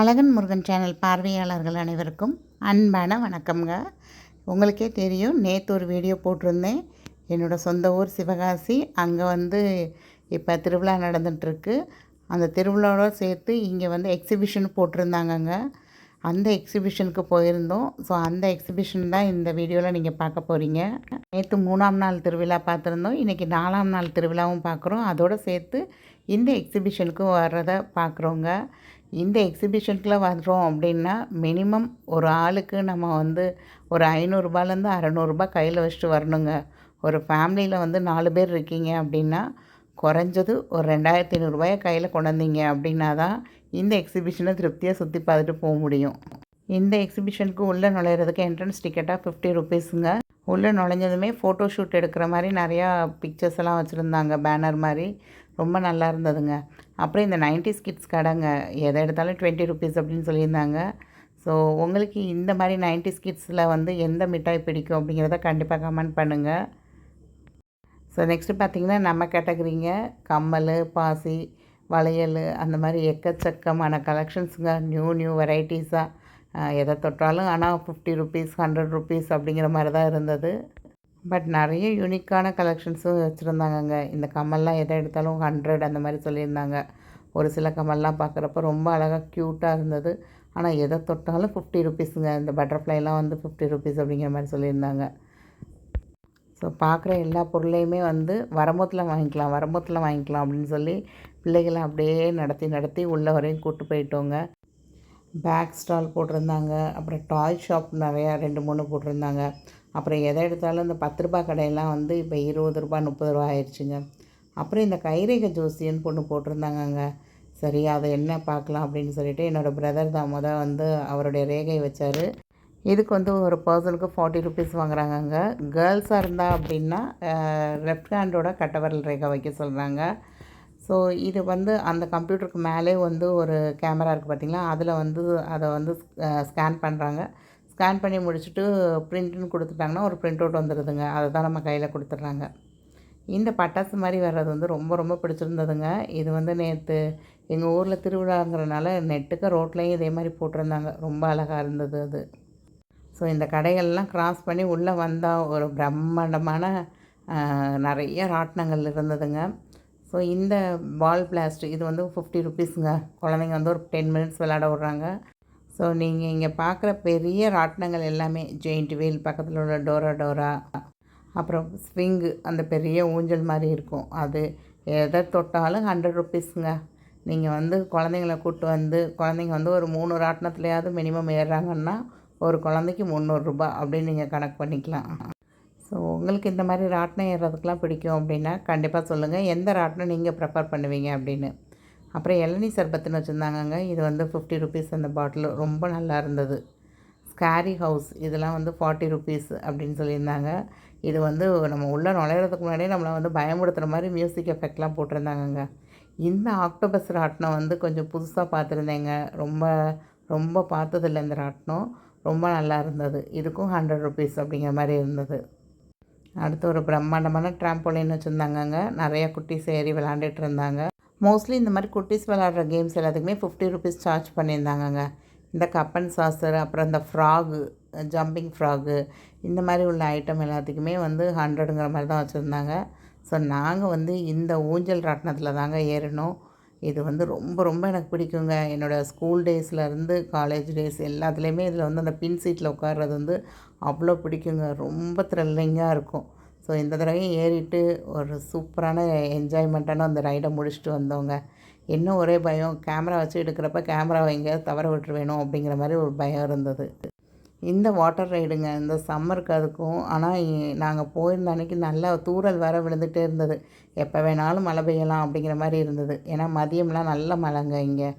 அழகன் Murugan channel பார்வையாளர்கள் அனைவருக்கும் அன்பான வணக்கம்ங்க. உங்களுக்கே தெரியும் நேற்று ஒரு வீடியோ போட்டிருந்தேன். என்னோடய சொந்த ஊர் சிவகாசி. அங்கே வந்து இப்போ திருவிழா நடந்துகிட்ருக்கு அந்த திருவிழாவோட சேர்த்து இங்கே வந்து எக்ஸிபிஷன் போட்டிருந்தாங்கங்க. அந்த எக்ஸிபிஷனுக்கு போயிருந்தோம். ஸோ அந்த எக்ஸிபிஷன் தான் இந்த வீடியோவில் நீங்கள் பார்க்க போகிறீங்க நேற்று மூணாம் நாள் திருவிழா பார்த்துருந்தோம். இன்றைக்கி நாலாம் நாள் திருவிழாவும் பார்க்குறோம். அதோடு சேர்த்து இந்த எக்ஸிபிஷனுக்கு வர்றதை பார்க்குறோங்க. இந்த எக்ஸிபிஷனுக்குலாம் வர்றோம் அப்படின்னா மினிமம் ஒரு ஆளுக்கு நம்ம வந்து ஒரு ஐநூறுரூபாலேருந்து அறநூறுபா கையில் வச்சுட்டு வரணுங்க. ஒரு ஃபேமிலியில் வந்து நாலு பேர் இருக்கீங்க அப்படின்னா குறைஞ்சது ஒரு ரெண்டாயிரத்தி ஐநூறுரூபாயை கையில் கொண்டாந்தீங்க அப்படின்னா தான் இந்த எக்ஸிபிஷனை திருப்தியாக சுற்றி பார்த்துட்டு போக முடியும். இந்த எக்ஸிபிஷனுக்கு உள்ளே நுழையிறதுக்கு என்ட்ரன்ஸ் டிக்கெட்டாக ஃபிஃப்டி ருபீஸுங்க உள்ளே நுழைஞ்சதுமே ஃபோட்டோ ஷூட் எடுக்கிற மாதிரி நிறையா பிக்சர்ஸ் எல்லாம் வச்சுருந்தாங்க பேனர் மாதிரி. ரொம்ப நல்லா இருந்ததுங்க. அப்புறம் இந்த நைன்டிஸ் கிட்ஸ் கடைங்க எதை எடுத்தாலும் டுவெண்ட்டி ருபீஸ் அப்படின்னு சொல்லியிருந்தாங்க. ஸோ உங்களுக்கு இந்த மாதிரி நைன்டிஸ் கிட்ஸில் வந்து எந்த மிட்டாய் பிடிக்கும் அப்படிங்கிறத கண்டிப்பாக கமெண்ட் பண்ணுங்கள் ஸோ நெக்ஸ்ட்டு பார்த்திங்கன்னா நம்ம கேட்டகரிங்க கம்மல் பாசி வளையல் அந்த மாதிரி எக்கச்சக்கமான கலெக்ஷன்ஸுங்க நியூ நியூ வெரைட்டிஸாக எதை தொட்டாலும் ஆனால் ஃபிஃப்டி ருபீஸ் ஹண்ட்ரட் ருபீஸ் அப்படிங்கிற மாதிரி தான் இருந்தது. பட் நிறைய யூனிக்கான கலெக்ஷன்ஸும் வச்சுருந்தாங்கங்க. இந்த கம்மல்லாம் எதை எடுத்தாலும் ஹண்ட்ரட் அந்த மாதிரி சொல்லியிருந்தாங்க. ஒரு சில கம்மல்லாம் பார்க்குறப்ப ரொம்ப அழகாக க்யூட்டாக இருந்தது. ஆனால் எதை தொட்டாலும் ஃபிஃப்டி ருபீஸுங்க இந்த பட்டர்ஃப்ளைலாம் வந்து ஃபிஃப்டி ருபீஸ் அப்படிங்கிற மாதிரி சொல்லியிருந்தாங்க. ஸோ பார்க்குற எல்லா பொருளையுமே வந்து வரம்பத்தில் வாங்கிக்கலாம் வரம்பத்தில் வாங்கிக்கலாம் அப்படின்னு சொல்லி பிள்ளைகளை அப்படியே நடத்தி நடத்தி உள்ள வரையும் கூப்பிட்டு போயிட்டோங்க. பேக் ஸ்டால் போட்டிருந்தாங்க. அப்புறம் டாய் ஷாப் நிறையா ரெண்டு மூணு போட்டிருந்தாங்க. அப்புறம் எதை எடுத்தாலும் இந்த பத்து ரூபா கடையெல்லாம் வந்து இப்போ இருபது ரூபா முப்பது ரூபா ஆயிடுச்சுங்க. அப்புறம் இந்த கைரேகை ஜோசியன்னு பொண்ணு போட்டிருந்தாங்கங்க. சரி அதை என்ன பார்க்கலாம் அப்படின்னு சொல்லிட்டு என்னோடய பிரதர் தான் முத வந்து அவருடைய ரேகை வச்சார். இதுக்கு வந்து ஒரு பர்சனுக்கு ஃபார்ட்டி ருபீஸ் வாங்குறாங்கங்க. கேர்ள்ஸாக இருந்தால் அப்படின்னா லெஃப்ட் ஹேண்டோட கட்டவரல் ரேகை வைக்க சொல்கிறாங்க ஸோ இது வந்து அந்த கம்ப்யூட்டருக்கு மேலே வந்து ஒரு கேமரா இருக்குது பார்த்திங்களா அதில் வந்து அதை வந்து ஸ்கேன் பண்ணுறாங்க ஸ்கேன் பண்ணி முடிச்சுட்டு ப்ரிண்ட்டுன்னு கொடுத்துட்டாங்கன்னா ஒரு ப்ரிண்ட் அவுட் வந்துடுதுங்க. அதை தான் நம்ம கையில் கொடுத்துட்றாங்க. இந்த பட்டாசு மாதிரி வர்றது வந்து ரொம்ப ரொம்ப பிடிச்சிருந்ததுங்க. இது வந்து நேற்று எங்கள் ஊரில் திருவிழாங்கிறனால நெட்டுக்கு ரோட்லேயும் இதே மாதிரி போட்டிருந்தாங்க. ரொம்ப அழகாக இருந்தது அது. ஸோ இந்த கடைகள்லாம் கிராஸ் பண்ணி உள்ளே வந்தால் ஒரு பிரம்மாண்டமான நிறைய ராட்டினங்கள் இருந்ததுங்க. ஸோ இந்த பால் பிளாஸ்ட் இது வந்து ஃபிஃப்டி ருபீஸுங்க குழந்தைங்க வந்து ஒரு டென் மினிட்ஸ் விளையாட விட்றாங்க. ஸோ நீங்கள் இங்கே பார்க்குற பெரிய ராட்டினங்கள் எல்லாமே ஜெயிண்ட் வீல் பக்கத்தில் உள்ள டோரா டோரா அப்புறம் ஸ்விங்கு அந்த பெரிய ஊஞ்சல் மாதிரி இருக்கும். அது எதை தொட்டாலும் ஹண்ட்ரட் ருப்பீஸுங்க நீங்கள் வந்து குழந்தைங்கள கூப்பிட்டு வந்து குழந்தைங்க வந்து ஒரு மூணு ராட்டினத்துலையாவது மினிமம் ஏறுறாங்கன்னா ஒரு குழந்தைக்கு முந்நூறுரூபா அப்படின்னு நீங்கள் கணக்கு பண்ணிக்கலாம். ஸோ உங்களுக்கு இந்த மாதிரி ராட்டினம் ஏறுறதுக்கெலாம் பிடிக்கும் அப்படின்னா கண்டிப்பாக சொல்லுங்கள் எந்த ராட்டினம் நீங்கள் ப்ரிஃபர் பண்ணுவீங்க அப்படின்னு. அப்புறம் இளநீ சர்பத்துன்னு வச்சுருந்தாங்கங்க. இது வந்து ஃபிஃப்டி ருபீஸ் அந்த பாட்டில் ரொம்ப நல்லா இருந்தது. ஸ்கேரி ஹவுஸ் இதெல்லாம் வந்து ஃபார்ட்டி ருபீஸ் அப்படின்னு சொல்லியிருந்தாங்க. இது வந்து நம்ம உள்ளே நுழையிறதுக்கு முன்னாடியே நம்மளை வந்து பயமுடுத்துகிற மாதிரி மியூசிக் எஃபெக்ட்லாம் போட்டிருந்தாங்கங்க. இந்த ஆக்டோபஸ் ராட்டினம் வந்து கொஞ்சம் புதுசாக பார்த்துருந்தேங்க. ரொம்ப ரொம்ப பார்த்ததில்ல இந்த ராட்டினம். ரொம்ப நல்லா இருந்தது. இதுக்கும் ஹண்ட்ரட் ருபீஸ் அப்படிங்கிற மாதிரி இருந்தது. அடுத்து ஒரு பிரம்மாண்டமான ட்ராம்போலின் வச்சுருந்தாங்கங்க. நிறைய குட்டி சேரி விளாண்டுட்டு இருந்தாங்க. மோஸ்ட்லி இந்த மாதிரி குட்டீஸ் விளாட்ற கேம்ஸ் எல்லாத்துக்குமே ஃபிஃப்டி ருபீஸ் சார்ஜ் பண்ணியிருந்தாங்கங்க. இந்த கப்பன் சாசர் அப்புறம் இந்த ஃப்ராகு ஜம்பிங் ஃப்ராகு இந்த மாதிரி உள்ள ஐட்டம் எல்லாத்துக்குமே வந்து ஹண்ட்ரடுங்கிற மாதிரி தான் வச்சுருந்தாங்க. ஸோ நாங்கள் வந்து இந்த ஊஞ்சல் ராட்டினத்தில் தாங்க ஏறினோம். இது வந்து ரொம்ப ரொம்ப எனக்கு பிடிக்குங்க. என்னோடய ஸ்கூல் டேஸ்லேருந்து காலேஜ் டேஸ் எல்லாத்துலேயுமே இதில் வந்து அந்த பின் சீட்டில் உட்கார்றது வந்து அவ்வளோ பிடிக்குங்க. ரொம்ப த்ரில்லிங்காக இருக்கும். ஸோ இந்த தடவையும் ஏறிட்டு ஒரு சூப்பரான என்ஜாய்மெண்ட்டான அந்த ரைடை முடிச்சுட்டு வந்தோங்க இன்னும் ஒரே பயம்? கேமரா வச்சு எடுக்கிறப்ப கேமராவை எங்கேயாவது தவற விட்டுருவேணும் அப்படிங்கிற மாதிரி ஒரு பயம் இருந்தது. இந்த வாட்டர் ரைடுங்க இந்த சம்மருக்கு அதுக்கும் ஆனால் நாங்கள் போயிருந்த அன்றைக்கி நல்லா தூரல் வர விழுந்துகிட்டே இருந்தது. எப்போ வேணாலும் மழை பெய்யலாம் அப்படிங்கிற மாதிரி இருந்தது. ஏன்னா மதியம்லாம் நல்ல மழைங்க இங்கே.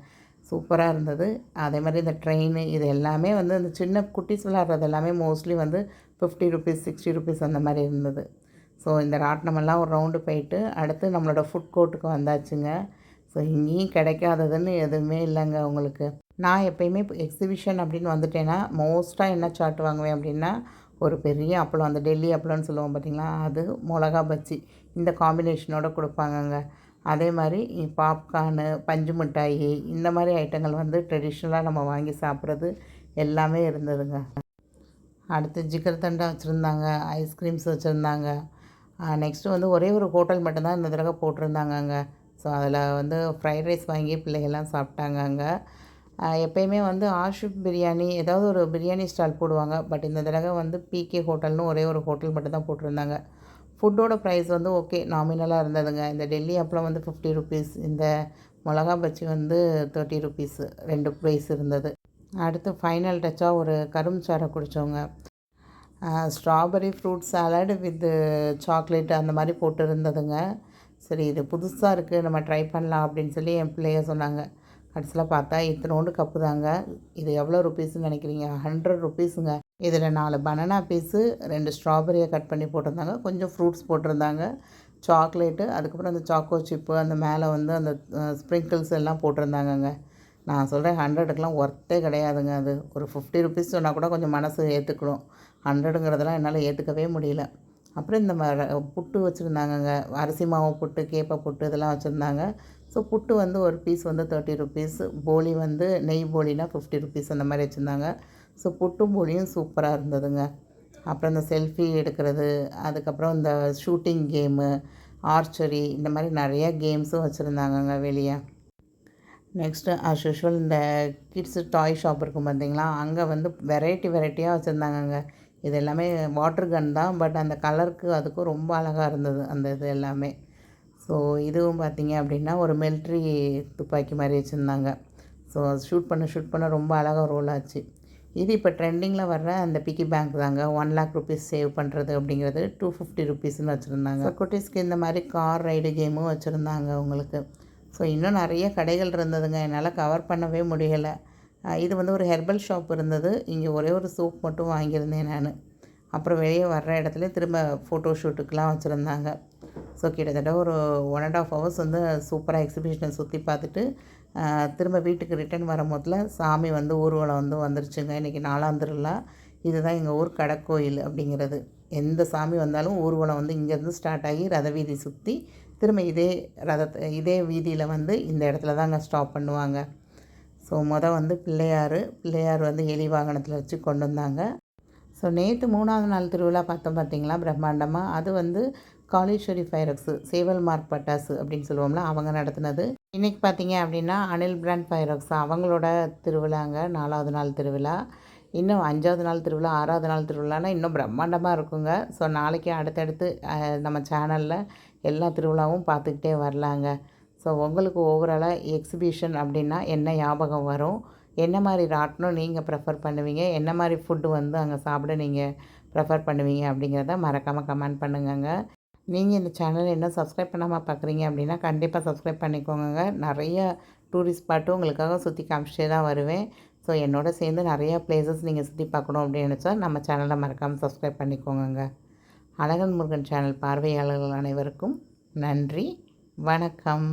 சூப்பராக இருந்தது. அதே மாதிரி இந்த ட்ரெயின் இது எல்லாமே வந்து இந்த சின்ன குட்டிஸ் விளாட்றது எல்லாமே மோஸ்ட்லி வந்து ஃபிஃப்டி ருபீஸ் சிக்ஸ்டி ருபீஸ் அந்த மாதிரி இருந்தது. ஸோ இந்த ராட்டினமெல்லாம் ஒரு ரவுண்டு போயிட்டு அடுத்து நம்மளோட ஃபுட் கோர்ட்டுக்கு வந்தாச்சுங்க. ஸோ இங்கேயும் கிடைக்காததுன்னு எதுவுமே இல்லைங்க உங்களுக்கு. நான் எப்போயுமே எக்ஸிபிஷன் அப்படின்னு வந்துட்டேன்னா மோஸ்ட்டாக என்ன சாட் வாங்குவேன் அப்படின்னா ஒரு பெரிய அப்பளம் அந்த டெல்லி அப்பளம்னு சொல்லுவோம் பார்த்திங்களா? அது மிளகா பஜ்ஜி. இந்த காம்பினேஷனோட கொடுப்பாங்கங்க. அதே மாதிரி பாப்கார்னு பஞ்சு மிட்டாயி இந்த மாதிரி ஐட்டங்கள் வந்து ட்ரெடிஷ்னலாக நம்ம வாங்கி சாப்பிட்றது எல்லாமே இருந்ததுங்க. அடுத்து ஜிகர் தண்டா வச்சுருந்தாங்க ஐஸ்கிரீம்ஸ் வச்சுருந்தாங்க. நெக்ஸ்ட்டு வந்து ஒரே ஒரு ஹோட்டல் மட்டும்தான் இந்த தடவை போட்டிருந்தாங்க அங்கே. ஸோ அதில் வந்து ஃப்ரைட் ரைஸ் வாங்கி பிள்ளைகள்லாம் சாப்பிட்டாங்க அங்கே. எப்போயுமே வந்து ஆஷிப் பிரியாணி ஏதாவது ஒரு பிரியாணி ஸ்டால் போடுவாங்க. பட் இந்த தடவை வந்து பிகே ஹோட்டல்னு ஒரே ஒரு ஹோட்டல் மட்டும் தான் போட்டிருந்தாங்க ஃபுட்டோட ப்ரைஸ் வந்து ஓகே நாமினலாக இருந்ததுங்க. இந்த டெல்லி அப்பளம் வந்து ஃபிஃப்டி ருபீஸ் இந்த மிளகா பச்சி வந்து தேர்ட்டி ருபீஸு ரெண்டு ப்ரைஸ் இருந்தது. அடுத்து ஃபைனல் டச்சாக ஒரு கரும் சாரை குடித்தோங்க strawberry fruit salad with chocolate அந்த மாதிரி போட்டு இருந்ததுங்க சரி இது புதுசாக இருக்குது நம்ம ட்ரை பண்ணலாம் அப்படின்னு சொல்லி என் பிள்ளைய சொன்னாங்க. கடைசியில் பார்த்தா இத்தனோண்டு கப்பு தாங்க. இது எவ்வளோ ருபீஸ்ன்னு நினைக்கிறீங்க? ஹண்ட்ரட் ருபீஸுங்க இதில் நாலு பனானா பீஸு ரெண்டு ஸ்ட்ராபெரியை கட் பண்ணி போட்டிருந்தாங்க. கொஞ்சம் ஃப்ரூட்ஸ் போட்டிருந்தாங்க. சாக்லேட்டு அதுக்கப்புறம் அந்த சாக்கோ சிப்பு அந்த மேலே வந்து அந்த ஸ்ப்ரிங்கிள்ஸ் எல்லாம் போட்டிருந்தாங்கங்க. நான் சொல்கிறேன் ஹண்ட்ரடுக்கெலாம் ஒர்த்தே கிடையாதுங்க அது. ஒரு ஃபிஃப்டி ருபீஸ் சொன்னால் கூட கொஞ்சம் மனசு ஏற்றுக்கணும் ஹண்ட்ரடுங்கிறதெல்லாம் என்னால் ஏற்றுக்கவே முடியல. அப்புறம் இந்த புட்டு வச்சுருந்தாங்கங்க. அரிசி மாவு புட்டு கேப்பை புட்டு இதெல்லாம் வச்சுருந்தாங்க. ஸோ புட்டு வந்து ஒரு பீஸ் வந்து தேர்ட்டி ருபீஸ் போலி வந்து நெய் போலினா ஃபிஃப்டி ருபீஸ் அந்த மாதிரி வச்சுருந்தாங்க. ஸோ புட்டும் போலியும் சூப்பராக இருந்ததுங்க. அப்புறம் இந்த செல்ஃபி எடுக்கிறது அதுக்கப்புறம் இந்த ஷூட்டிங் கேமு ஆர்ச்சரி இந்த மாதிரி நிறையா கேம்ஸும் வச்சுருந்தாங்கங்க வெளியே. நெக்ஸ்ட்டு ஆஸ் யூஷுவல் இந்த கிட்ஸு டாய் ஷாப் இருக்கும் பார்த்தீங்களா? அங்கே வந்து வெரைட்டி வெரைட்டியாக வச்சுருந்தாங்கங்க. இது எல்லாமே வாட்டர் கன் தான் பட் அந்த கலருக்கு அதுக்கும் ரொம்ப அழகாக இருந்தது அந்த இது எல்லாமே. ஸோ இதுவும் பார்த்திங்க அப்படின்னா ஒரு மிலிட்ரி துப்பாக்கி மாதிரி வச்சுருந்தாங்க. ஸோ ஷூட் பண்ண ஷூட் பண்ண ரொம்ப அழகாக ரோல் ஆச்சு. இது இப்போ ட்ரெண்டிங்கில் வர்ற அந்த பிக்கி பேங்க் தாங்க. ஒன் லேக் ருபீஸ் சேவ் பண்ணுறது அப்படிங்கிறது டூ ஃபிஃப்டி ருபீஸ்னு வச்சுருந்தாங்க. குட்டீஸ்க்கு இந்த மாதிரி கார் ரைடு கேமும் வச்சுருந்தாங்க உங்களுக்கு ஸோ இன்னும் நிறைய கடைகள் இருந்ததுங்க. என்னால் கவர் பண்ணவே முடியலை. இது வந்து ஒரு ஹெர்பல் ஷாப் இருந்தது. இங்கே ஒரே ஒரு சோப் மட்டும் வாங்கியிருந்தேன் நான். அப்புறம் வெளியே வர்ற இடத்துல திரும்ப ஃபோட்டோ ஷூட்டுக்கெலாம் வச்சுருந்தாங்க. ஸோ கிட்டத்தட்ட ஒரு ஒன் அண்ட் ஆஃப் ஹவர்ஸ் வந்து சூப்பராக எக்ஸிபிஷனை சுற்றி பார்த்துட்டு திரும்ப வீட்டுக்கு ரிட்டர்ன் வரும்போதில் சாமி வந்து ஊர்வலம் வந்து வந்துருச்சுங்க. இன்றைக்கி நாலாம் திருவிழா. இதுதான் எங்கள் ஊர் கடற்கோயில் அப்படிங்கிறது. எந்த சாமி வந்தாலும் ஊர்வலம் வந்து இங்கேருந்து ஸ்டார்ட் ஆகி ரத வீதி சுற்றி திரும்ப இதே ரதத்தை இதே வீதியில் வந்து இந்த இடத்துல தாங்க ஸ்டாப் பண்ணுவாங்க. ஸோ மொதல் வந்து பிள்ளையார் பிள்ளையார் வந்து எலி வாகனத்தில் வச்சு கொண்டு வந்தாங்க. ஸோ நேற்று மூணாவது நாள் திருவிழா பார்த்தோம் பார்த்தீங்களா? பிரம்மாண்டமாக அது வந்து காளீஸ்வரி ஃபைரக்ஸு சேவல் மார்க் பட்டாசு அப்படின்னு சொல்லுவோம்ல அவங்க நடத்தினது. இன்றைக்கி பார்த்தீங்க அப்படின்னா அனில் பிராண்ட் ஃபைரக்ஸ் அவங்களோட திருவிழாங்க நாலாவது நாள் திருவிழா. இன்னும் அஞ்சாவது நாள் திருவிழா ஆறாவது நாள் திருவிழானா இன்னும் பிரம்மாண்டமாக இருக்குங்க. ஸோ நாளைக்கு அடுத்தடுத்து நம்ம சேனலில் எல்லா திருவிழாவும் பார்த்துக்கிட்டே வரலாங்க. ஸோ உங்களுக்கு ஓவராலாக எக்ஸிபிஷன் அப்படின்னா என்ன ஞாபகம் வரும்? என்ன மாதிரி ராட்டணும் நீங்கள் ப்ரெஃபர் பண்ணுவீங்க? என்ன மாதிரி ஃபுட்டு வந்து அங்கே சாப்பிட நீங்கள் ப்ரெஃபர் பண்ணுவீங்க அப்படிங்கிறத மறக்காமல் கமெண்ட் பண்ணுங்கங்க. நீங்கள் இந்த சேனல் என்ன சப்ஸ்கிரைப் பண்ணாமல் பார்க்குறீங்க அப்படின்னா கண்டிப்பாக சப்ஸ்கிரைப் பண்ணிக்கோங்க நிறைய டூரிஸ்ட் ஸ்பாட்டும் உங்களுக்காக சுற்றி காமிச்சிட்டே தான் வருவேன். ஸோ என்னோட சேர்ந்து நிறையா பிளேசஸ் நீங்கள் சுற்றி பார்க்கணும் அப்படின்னு நினச்சா நம்ம சேனலை மறக்காமல் சப்ஸ்கிரைப் பண்ணிக்கோங்க அழகன் முருகன் சேனல் பார்வையாளர்கள் அனைவருக்கும் நன்றி. வணக்கம்.